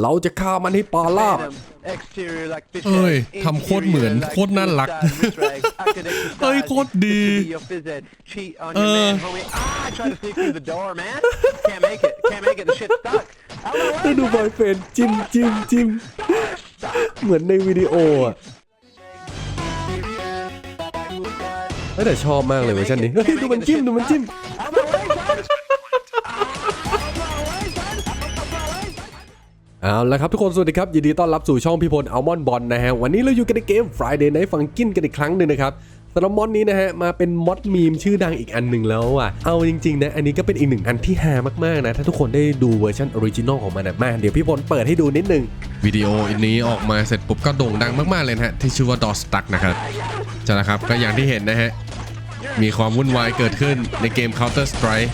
เราจะฆ่ามันให้ปลาลาบ เอ้ยทำโคตรเหมือนโคตรน่ารัก เอ้ยโคตรดี เออได้ดูบอยเฟรนด์จิ้มจิ้มจิ้มเหมือนในวิดีโออะเอ้ยแต่ชอบมากเลยเวอร์ชันนี้เฮ้ยดูมันจิ้มดูมันจิ้ม เอาละครับทุกคนสวัสดีครับยินดีต้อนรับสู่ช่องพี่พลอัลมอนบอลนะฮะวันนี้เราอยู่กันในเกม Friday Night Funkin กันอีกครั้งหนึ่งนะครับสำหรับมอดนี้นะฮะมาเป็นมอดมีมชื่อดังอีกอันหนึ่งแล้วอะเอาจริงๆนะอันนี้ก็เป็นอีกหนึ่งอันที่ฮามากๆนะถ้าทุกคนได้ดูเวอร์ชันออริจินอลของมันนะมาเดี๋ยวพี่พลเปิดให้ดูนิดนึงวิดีโออันนี้ออกมาเสร็จปุ๊บก็โด่งดังมากๆเลยนะฮะที่ชื่อว่า d o s t u c k นะครับจะนะครับก็อย่างที่เห็นนะฮะมีความวุ่นวายเกิดขึ้นในเกม Counter Strike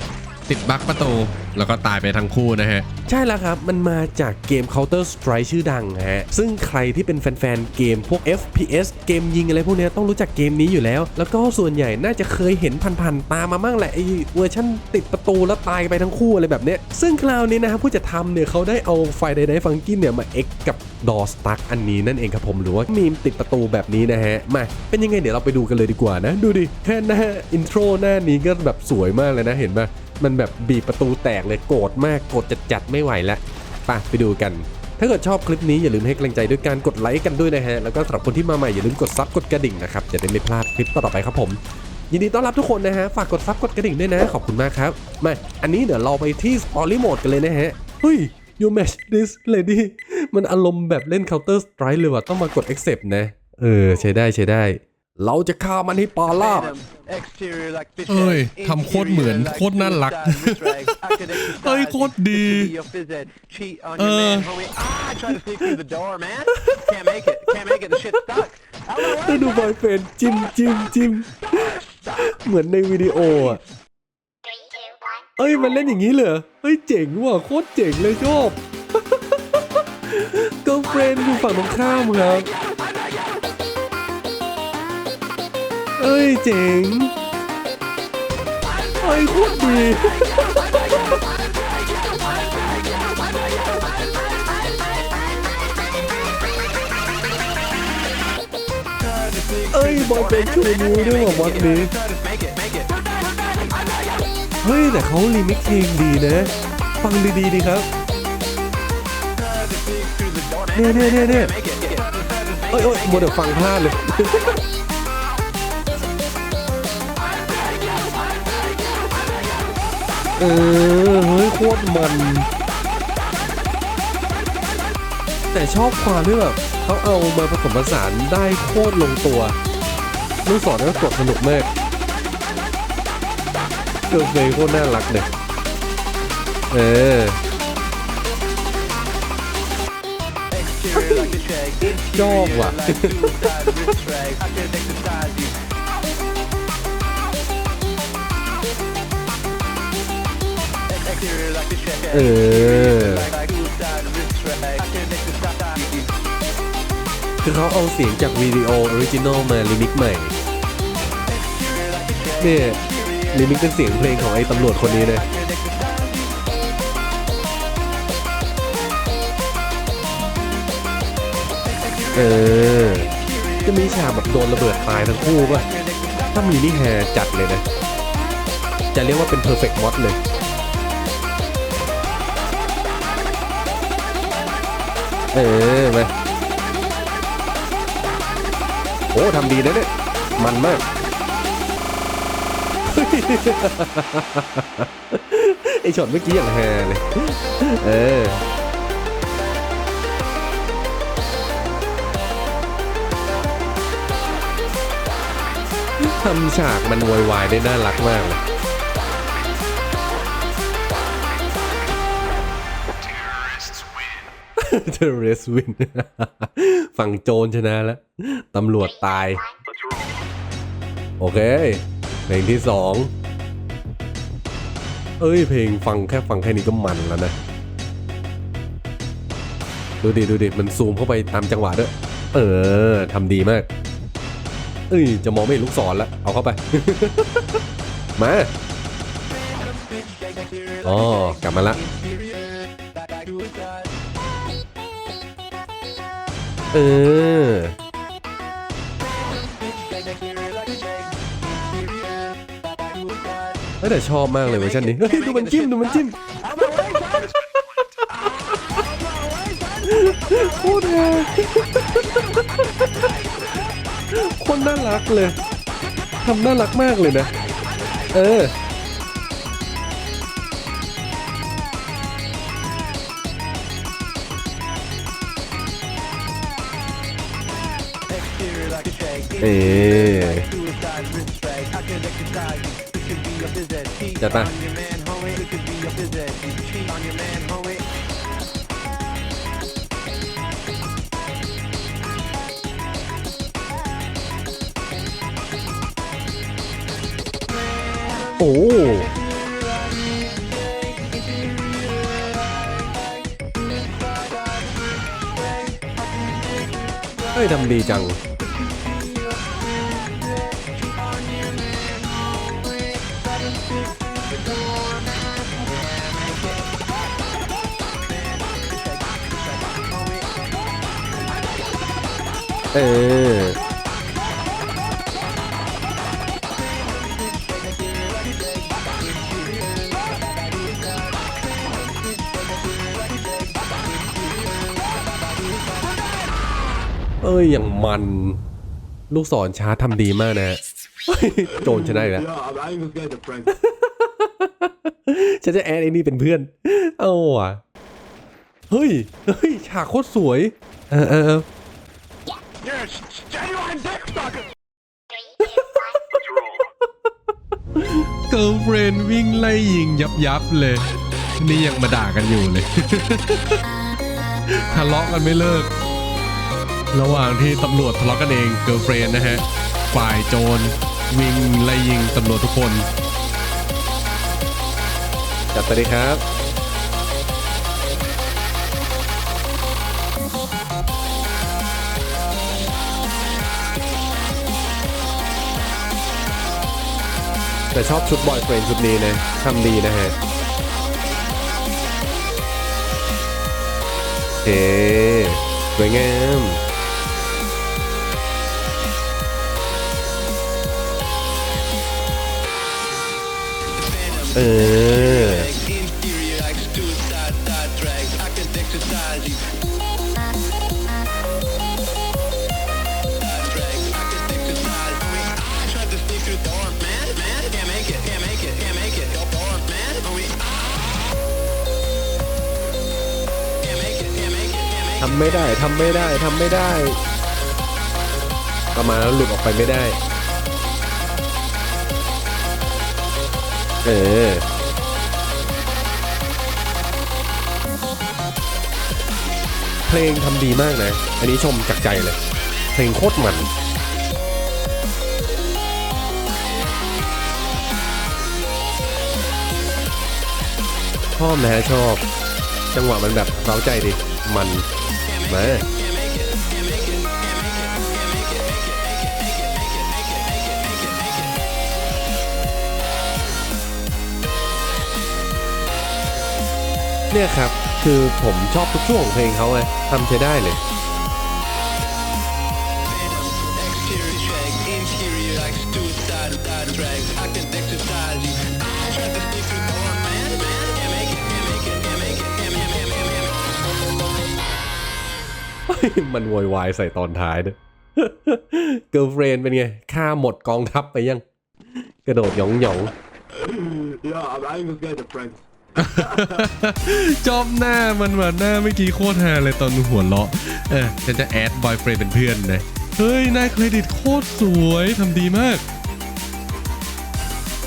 ติดบั๊กประตูแล้วก็ตายไปทั้งคู่นะฮะ ใช่แล้วครับ มันมาจากเกม Counter Strike ชื่อดังฮะ ซึ่งใครที่เป็นแฟนๆ เกมพวก FPS เกมยิงอะไรพวกเนี้ยต้องรู้จักเกมนี้อยู่แล้ว แล้วก็ส่วนใหญ่น่าจะเคยเห็นผ่านๆ ตามมามั่งแหละไอเวอร์ชั่นติดประตูแล้วตายไปทั้งคู่อะไรแบบเนี้ย ซึ่งคราวนี้นะครับผู้จะทำเนี่ยเขาได้เอาไฟไดไดฟังกินเนี่ยมา X กับดอสตักอันนี้นั่นเองครับผมหรือว่ามีมติดประตูแบบนี้นะฮะ มา เป็นยังไงเดี๋ยวเราไปดูกันเลยดีกว่านะ ดูดิแค่หน้าอินโทรหน้านี้ก็แบบสวยมากเลยนะเห็นปะ มันแบบบีบประตูแตกเลยโกรธมากโกรธจัดๆไม่ไหวแล้วไปไปดูกัน ถ้าเกิดชอบคลิปนี้อย่าลืมให้กำลังใจด้วยการกดไลค์กันด้วยนะฮะ แล้วก็สำหรับคนที่มาใหม่อย่าลืมกดซับกดกระดิ่งนะครับ จะได้ไม่พลาดคลิปต่อๆไปครับผม ยินดีต้อนรับทุกคนนะฮะ ฝากกดซับกดกระดิ่งด้วยนะ ขอบคุณมากครับ มา อันนี้เดี๋ยวเราไปที่สปอร์ลี่โหมดกันเลยนะฮะ เฮ้ย you match this lady มันอารมณ์แบบเล่น Counter Strike เลยว่ะต้องมากด accept นะ เออใช้ได้ใช้ได้ เราจะฆ่ามันให้ปลาลาบ เอ้ยทำโคตรเหมือนโคตรน่ารัก เอ้ยโคตรดี เออได้ดูบอยเฟรนด์จิ้มจิ้มจิ้มเหมือนในวิดีโออะ เอ้ยมันเล่นอย่างนี้เลยเหรอเฮ้ยเจ๋งว่ะโคตรเจ๋งเลยชอบก็เฟรนอยู่ฝั่งตรงข้ามครับ เอ้ยเจ๋งเอ้ยโคตรดีเอ้ยบอยเฟรนชูนิ้วด้วยว่ะมอดนี้เฮ้ยแต่เขารีมิกเพลงดีนะ ฟังดีๆดีครับเนี่ยเนี่ยเนี่ยเนี่ยเอ้ยเอ้ยมัวแต่ฟังพลาดเลย เออเฮ้ยโคตรมัน แต่ชอบความที่แบบเขาเอามาผสมผสานได้โคตรลงตัวลูกศรก็กดสนุกมากเกิร์ลเฟย์โคตรน่ารักเลยเออชอบว่ะ เออ คือเขาเอาเสียงจากวิดีโอออริจินอลมารีมิกใหม่เนี่ยรีมิกเป็นเสียงเพลงของไอ้ตำรวจคนนี้เลยเออ จะมีฉากแบบโดนระเบิดตายทั้งคู่ป่ะ ถ้ามีนี่แฮจัดเลยนะ จะเรียกว่าเป็น perfect mod เลย เออมาโอ้ทำดีนะเนี่ย มันมาก ไอช็อตเมื่อกี้อย่างแฮเลย เออทำฉากมันโวยวายได้น่ารักมากเลย เทเรสวิน ฝั่งโจรชนะแล้ว ตำรวจตาย โอเค เพลงที่สอง เอ้ย เพลงฟังแค่ฟังแค่นี้ก็มันแล้วนะ ดูดิ ดูดิ มันซูมเข้าไปตามจังหวะด้วย เออทำดีมาก เอ้ย จะมองไม่เห็นลูกศรแล้ว เอาเข้าไป มาอ๋อกลับมาละ เออ แต่ชอบมากเลยเวอร์ชันนี้ ดูมันจิ้ม ดูมันจิ้มโคตรฮาคนน่ารักเลย ทำน่ารักมากเลยนะ เออ เออจัดไปโอ้เฮ้ยทำดีจัง เออ เอ้ย อย่างมัน ลูกศรช้าทำดีมากนะโจรชนะอีกแล้ว ฉันจะแอดไอ้นี่เป็นเพื่อน เอาว่ะ เฮ้ย เฮ้ย ฉากโคตรสวย เออเออ เออ Yes, genuine dick sucker. เกิร์ลเฟรนวิ่งไล่ยิงยับยับเลย นี่ยังมาด่ากันอยู่เลย ทะเลาะกันไม่เลิก ระหว่างที่ตำรวจทะเลาะกันเองเกิร์ลเฟรนนะฮะ ฝ่ายโจรวิ่งไล่ยิงตำรวจทุกคนจัดไปเลยครับ แต่ชอบชุดบอยเฟรนชุดนี้นะทำดีนะฮะเฮ้สวยงามเออ ทำไม่ได้ทำไม่ได้ทำไม่ได้ ประมาณแล้วหลุดออกไปไม่ได้ เออเพลงทำดีมากนะ อันนี้ชมจากใจเลย เพลงโคตรมันชอบนะฮะชอบ จังหวะมันแบบเร้าใจดิ มัน มา เนี่ยครับ คือผมชอบทุกช่วงของเพลงเขาไงทำใช้ได้เลย มันโวยวายใส่ตอนท้ายด้วยเกิร์ลเฟรนเป็นไงฆ่าหมดกองทัพไปยัง กระโดดหยองหยอง Yeah, I'm I'm scared of Frank. จอบหน้ามันว่ะหน้าเมื่อกี้โคตรฮาเลยตอนหัวเราะเออฉันจะแอดบอยเฟรนเป็นเพื่อนนะเฮ้ยหน้าเครดิตโคตรสวยทำดีมาก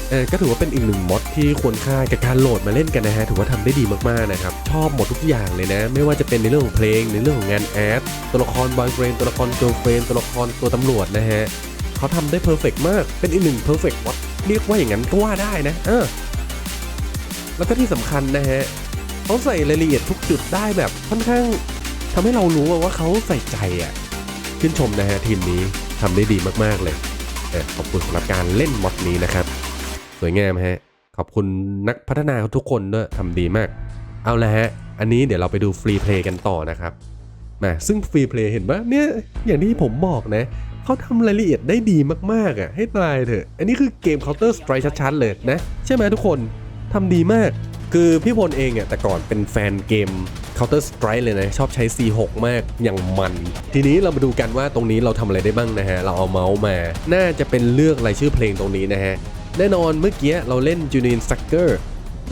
เออก็ถือว่าเป็นอีกหนึ่งมอดที่ควรค่ากับการโหลดมาเล่นกันนะฮะถือว่าทำได้ดีมากๆนะครับชอบหมดทุกอย่างเลยนะ ไม่ว่าจะเป็นในเรื่องของเพลงในเรื่องของงานแอดตัวละครบอยเฟรนตัวละครเกิร์ลเฟรนตัวละครตัวตำรวจนะฮะเขาทำได้เพอร์เฟกมากเป็นอีกหนึ่งเพอร์เฟกมอดเรียกว่าอย่างนั้นก็ว่าได้นะเออแล้วก็ที่สำคัญนะฮะเขาใส่รายละเอียดทุกจุดได้แบบค่อนข้างทำให้เรารู้ว่าเขาใส่ใจอะชื่นชมนะฮะทีมนี้ทำได้ดีมากๆเลยเออขอบคุณสำหรับการเล่นมอดนี้นะครับ สวยงามฮะ ขอบคุณนักพัฒนาทุกคนด้วยทำดีมาก เอาละฮะ อันนี้เดี๋ยวเราไปดูฟรีเพลย์กันต่อนะครับมาซึ่งฟรีเพลย์เห็นปะเนี่ยอย่างที่ผมบอกนะเขาทำรายละเอียดได้ดีมากๆอะให้ตายเถอะ อันนี้คือเกม Counter Strike ชัดๆเลยนะ ใช่ไหมทุกคนทำดีมาก คือพี่พลเองอะแต่ก่อนเป็นแฟนเกม Counter Strike เลยนะ ชอบใช้ C6 มากอย่างมัน ทีนี้เรามาดูกันว่าตรงนี้เราทำอะไรได้บ้างนะฮะ เราเอาเมาส์มา น่าจะเป็นเลือกรายชื่อเพลงตรงนี้นะฮะ แน่นอนเมื่อกี้เราเล่น Julian Sucker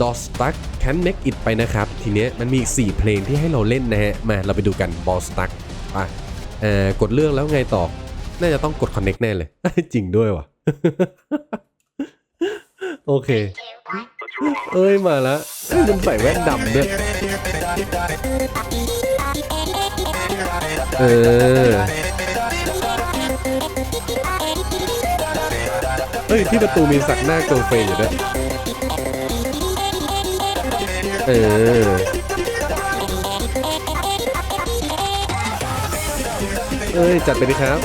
d o s Stuck Can Make It ไปนะครับ ทีเนี้ยมันมีอีก4เพลงที่ให้เราเล่นนะฮะ มาเราไปดูกัน Ball Stuck ไปเอ่อกดเลือกแล้วไงต่อ น่าจะต้องกด Connect แน่เลย จริงด้วยว่ะ โอเค เอ้ยมาแล้วเอ้ยมันใส่แว่นดำด้วยเออ เฮ้ย ที่ประตูมีสักหน้าเกิร์ลเฟรนอยู่ด้วย เออ เอ้ย จัดไปดิครับ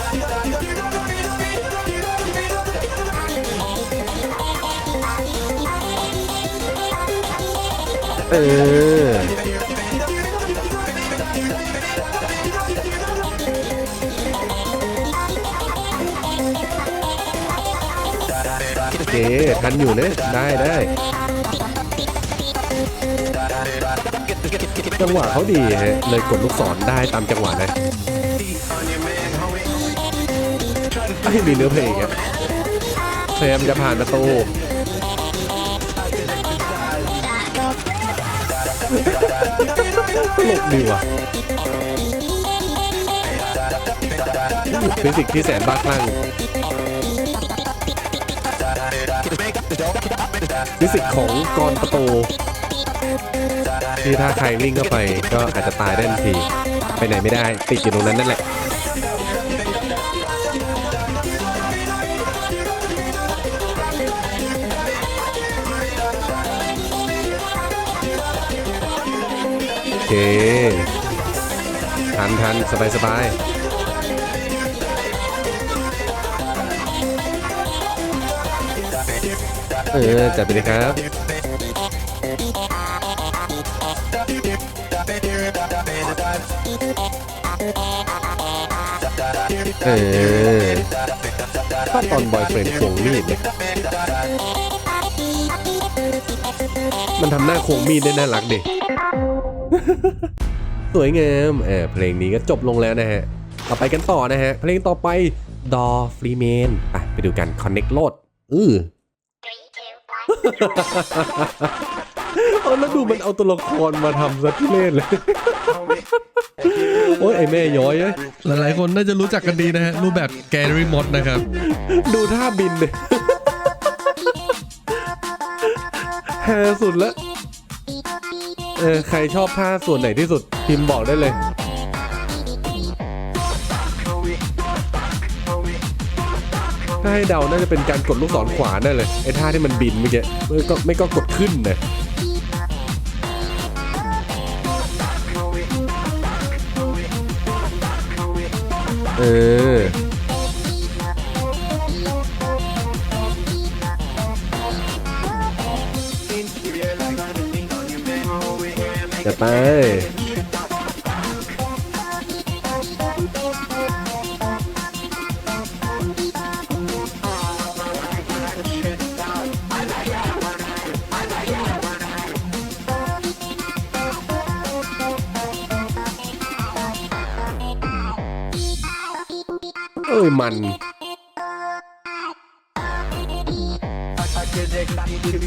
เออ เคทันอยู่นะได้ได้จังหวะเขาดีฮะเลยกดลูกศรได้ตามจังหวะเลยไอ้ยมีเนื้อเพลงอะพยายามจะผ่านประตูตลกดีว่ะฟิสิกส์ที่แสนบ้าคลั่ง ฟิสิกส์ของกรประตูที่ถ้าใครวิ่งเข้าไปก็อาจจะตายได้ทันที ไปไหนไม่ได้ติดอยู่ตรงนั้นนั่นแหละโอเค ทันทันสบายสบาย เออจัดไปเลยครับ เออชอบตอนบอยเฟรนด์ควงมีดเนี่ยมันทำหน้าควงมีดได้น่ารักดิสวยงามเออเพลงนี้ก็จบลงแล้วนะฮะ ต่อไปกันต่อนะฮะ เพลงต่อไปดอฟรีเมนอะไปดูกัน Connect โลดอือ เอาแล้วดูมันเอาตัวละครมาทำซะทุเล่นเลย โอ้ยไอแม่ย้อยเอ้ยหลายๆคนน่าจะรู้จักกันดีนะฮะรูปแบบแกรี่มอดนะครับ ดูท่าบินเลยแฮสุดแล้วเออใครชอบท่าส่วนไหนที่สุด พิมพ์บอกได้เลย ถ้าให้เดาน่าจะเป็นการกดลูกศรขวาได้เลยไอ้ท่าที่มันบินเมื่อกี้ไม่ก็ไม่ก็กดขึ้นนะเออจะไป มัน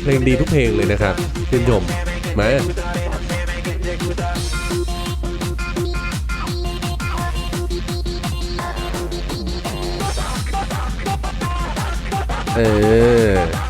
เพลงดีทุกเพลงเลยนะครับชื่นชมมาเออ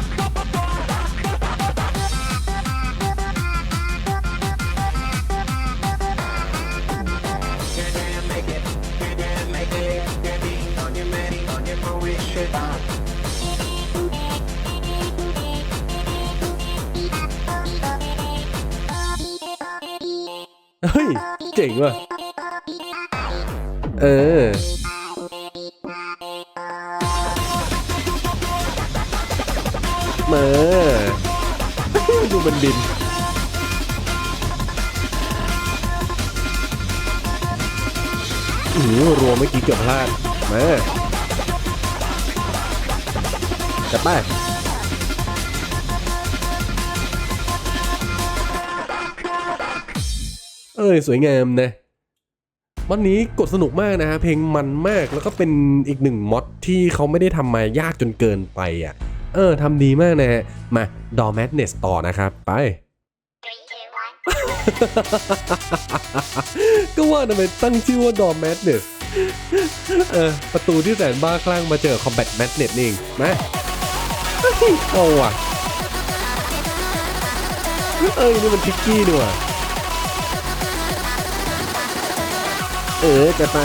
จ๋งว่ะ เออ เมาดูมันบิน อือรวมเมื่อกี้เกือบพลาดมาจัดไป เอ้ยสวยงามนะวันนี้กดสนุกมากนะฮะเพลงมันมากแล้วก็เป็นอีกหนึ่งมอดที่เขาไม่ได้ทำมายากจนเกินไปอะ เออทำดีมากนะฮะมา ดอ m แม d เนสต่อนะครับ ไป ก็ว่าทำไมตั้งชื่อว่าดอ m แม d เนสเออประตูที่แสนบ้าคลั่งมาเจอคอมแบทแม d เนสนี่เองมาเฮ้ยเอาว่ะเอ้ยนี่มันทิกกี้นี่ว่ะ เออจะไป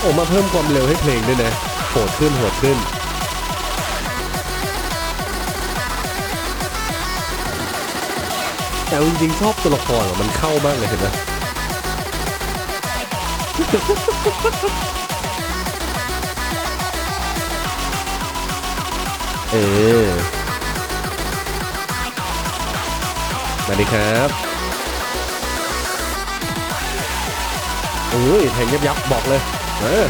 โอ้มาเพิ่มความเร็วให้เพลงด้วยนะโหดขึ้นโหดขึ้นแต่จริงๆชอบตัวละครมันเข้ามากเลยเห็นไหมเออ มาดีครับโอ้ยแทงยับยับบอกเลย เออ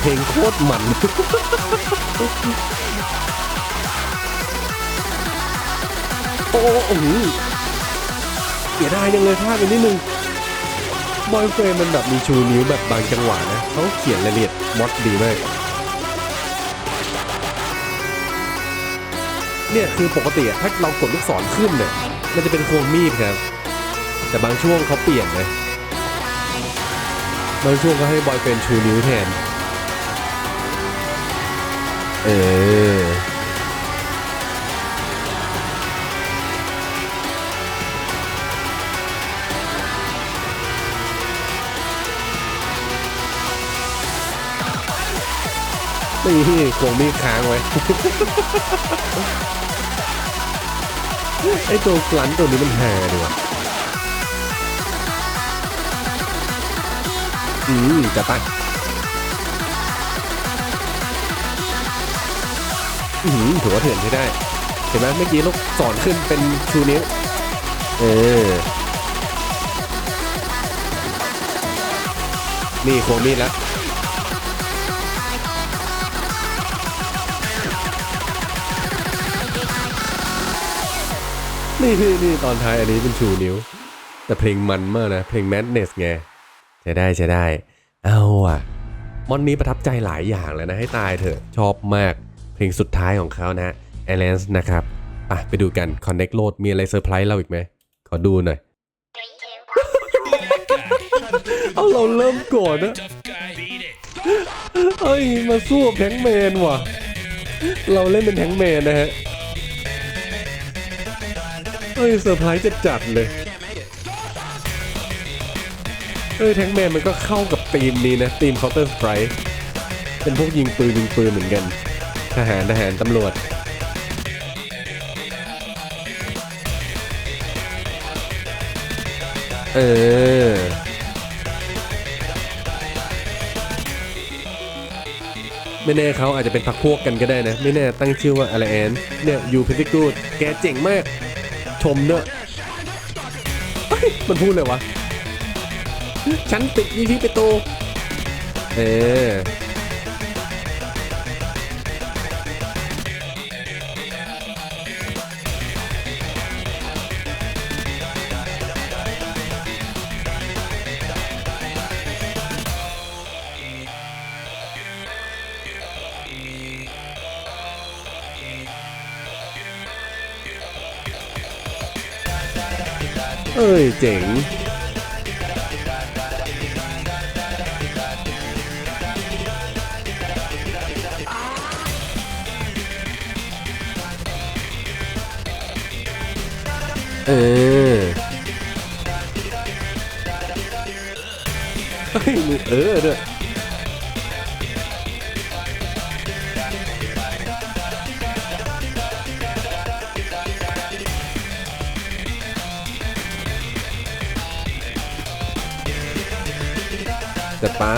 เพลงโคตรมันโอ้โหเสียดายจังเลยพลาดไปนิดนึงบอยเฟรมมันแบบมีชูนิ้วแบบบางจังหวะนะเขาเขียนรายละเอียดมอดดีมาก เนี่ยคือปกติถ้าเรากดลูกศรขึ้นเนี่ยมันจะเป็นควงมีดครับ แต่บางช่วงเขาเปลี่ยนนะบางช่วงก็ให้บอยเฟรนชูนิ้วแทน เออนี่ควงมีดค้างไว้ ไอตัวกลันตัวนี้มันแฮดีว่ะอืมจะไปอืมถือว่าเถื่อนใช้ได้ เห็นไหมเมื่อกี้ลูกศรขึ้นเป็นชูนิ้ว เออ นี่ควงมีดแล้ว นี่นี่นี่ตอนท้ายอันนี้เป็นชูนิ้ว แต่เพลงมันมากนะ เพลง Madness ไงใช้ได้ใช้ได้ เอาอะมอนนี้ประทับใจหลายอย่างเลยนะให้ตายเถอะชอบมาก เพลงสุดท้ายของเขานะ a l a n c e นะครับอะไปดูกัน Connect Load มีอะไรเซอร์ไพรส์เราอีกไหม ขอดูหน่อย Three, two, one. เอาเราเริ่มก่อนนะเฮ้ย มาสู้กับแทงค์แมนว่ะ เราเล่นเป็นแทงค์แมนนะฮะ เฮ้ยเซอร์ไพรส์จัดจัดเลยเฮ้ยแทงแมนมันก็เข้ากับธีมนี้นะธีม Counter Strike เป็นพวกยิงปืนยิงปืนเหมือนกัน ทหารทหารตำรวจเออไม่แน่เขาอาจจะเป็นพักพวกกันก็ได้นะ ไม่แน่ตั้งชื่อว่าอะไรแอนเนี่ยยูพิติกูดแกเจ๋งมาก ชมด้วยมันพูดเลยวะ ฉันติดยี่ที่ประตู เออ เอ้ยเจ๋งเออเฮ้ยมึงเออเด้อจะไปเฮ้ย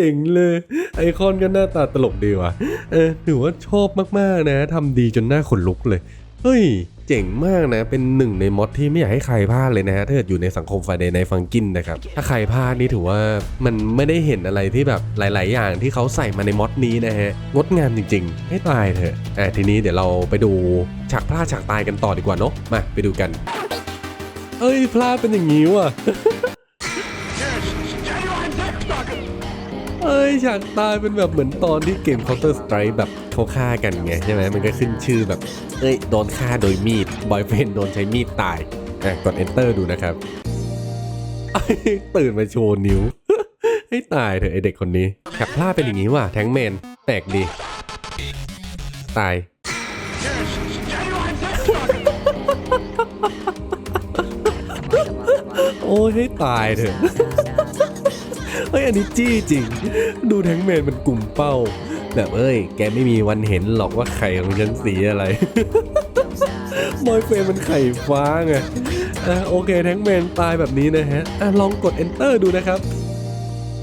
จ๋งเลย ไอคอนก็หน้าตาตลกดีว่ะเออถือว่าชอบมากๆนะทำดีจนหน้าขนลุกเลย เฮ้ย เจ๋งมากนะ เป็นหนึ่งในมอดที่ไม่อยากให้ใครพลาดเลยนะฮะถ้าเกิดอยู่ในสังคมไฟเดย์ในฟังกินนะครับ ถ้าใครพลาดนี่ถือว่ามันไม่ได้เห็นอะไรที่แบบหลาย ๆ อย่างที่เขาใส่มาในมอดนี้นะฮะ งดงามจริง ๆ ให้ตายเถอะอะทีนี้เดี๋ยวเราไปดูฉากพลาดฉากตายกันต่อดีกว่าเนาะ มาไปดูกัน เอ้ยพลาดเป็นอย่างนี้ว่ะ ฉากตายเป็นแบบเหมือนตอนที่เกม Counter Strike แบบเขาฆ่ากันไงใช่ไหมมันก็ขึ้นชื่อแบบ เอ้ย โดนฆ่าโดยมีดบอยเฟนโดนใช้มีดตายอะกด Enter ดูนะครับ ตื่นมาโชว์นิ้ว ให้ตายเถอะไอเด็กคนนี้ฉากพลาดเป็นอย่างนี้ว่ะแทงเมนแปลกดี ตาย โอ้ยให้ตายเถอะ เฮ้ยอันนี้จี้จริง ดูแทงแมนมันกลุ่มเป้า แบบเอ้ย แกไม่มีวันเห็นหรอกว่าไข่ของฉันสีอะไร บอยเฟรมมันไข่ฟ้าไงอะโอเคแทงแมนตายแบบนี้นะฮะอะลองกด enter ดูนะครับ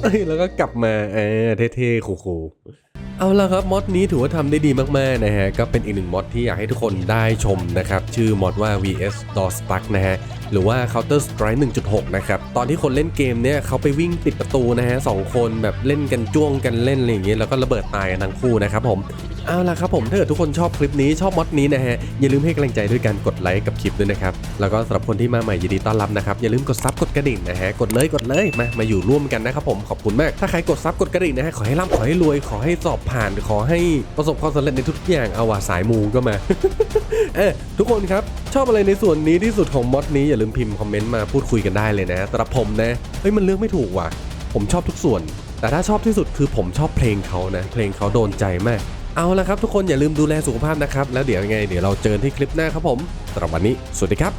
เอ้ยแล้วก็กลับมาเออเท่ๆคูๆเอาละครับมอดนี้ถือว่าทำได้ดีมากๆนะฮะก็เป็นอีกหนึ่งมอดที่อยากให้ทุกคนได้ชมนะครับ ชื่อมอดว่า vs d o s t u c k นะฮะ หรือว่า Counter Strike 1.6 นะครับ ตอนที่คนเล่นเกมเนี่ยเขาไปวิ่งติดประตูนะฮะสองคนแบบเล่นกันจ้วงกันเล่นอะไรอย่างเงี้ยแล้วก็ระเบิดตายกันทั้งคู่นะครับผมเอาล่ะครับผมถ้าเกิดทุกคนชอบคลิปนี้ชอบมอดนี้นะฮะอย่าลืมให้กำลังใจด้วยการกดไลค์กับคลิปด้วยนะครับแล้วก็สำหรับคนที่มาใหม่ยินดีต้อนรับนะครับอย่าลืมกดซับกดกระดิ่งนะฮะกดเลยกดเลยมามาอยู่ร่วมกันนะครับผมขอบคุณมากถ้าใครกดซับกดกระดิ่งนะฮะขอให้ร่ำขอให้รวย ขอให้สอบผ่าน ขอให้ประสบความสำเร็จในทุกอย่างเอาว่ะสายมูก็มาเออทุกคนครับชอบอะไรในส่วนนี้ที่สุดของมอดนี้อย่าลืมพิมพ์คอมเมนต์มาพูดคุยกันได้เลยนะสำหรับผมนะเฮ้ยมันเลือกไม่ถูกว่ะ ผมชอบทุกส่วน แต่ถ้าชอบที่สุดคือผมชอบเพลงเขานะ เพลงเขาโดนใจมากเอาละครับทุกคนอย่าลืมดูแลสุขภาพนะครับ แล้วเดี๋ยวยังไงเดี๋ยวเราเจอกันที่คลิปหน้าครับผมสำหรับวันนี้ สวัสดีครับ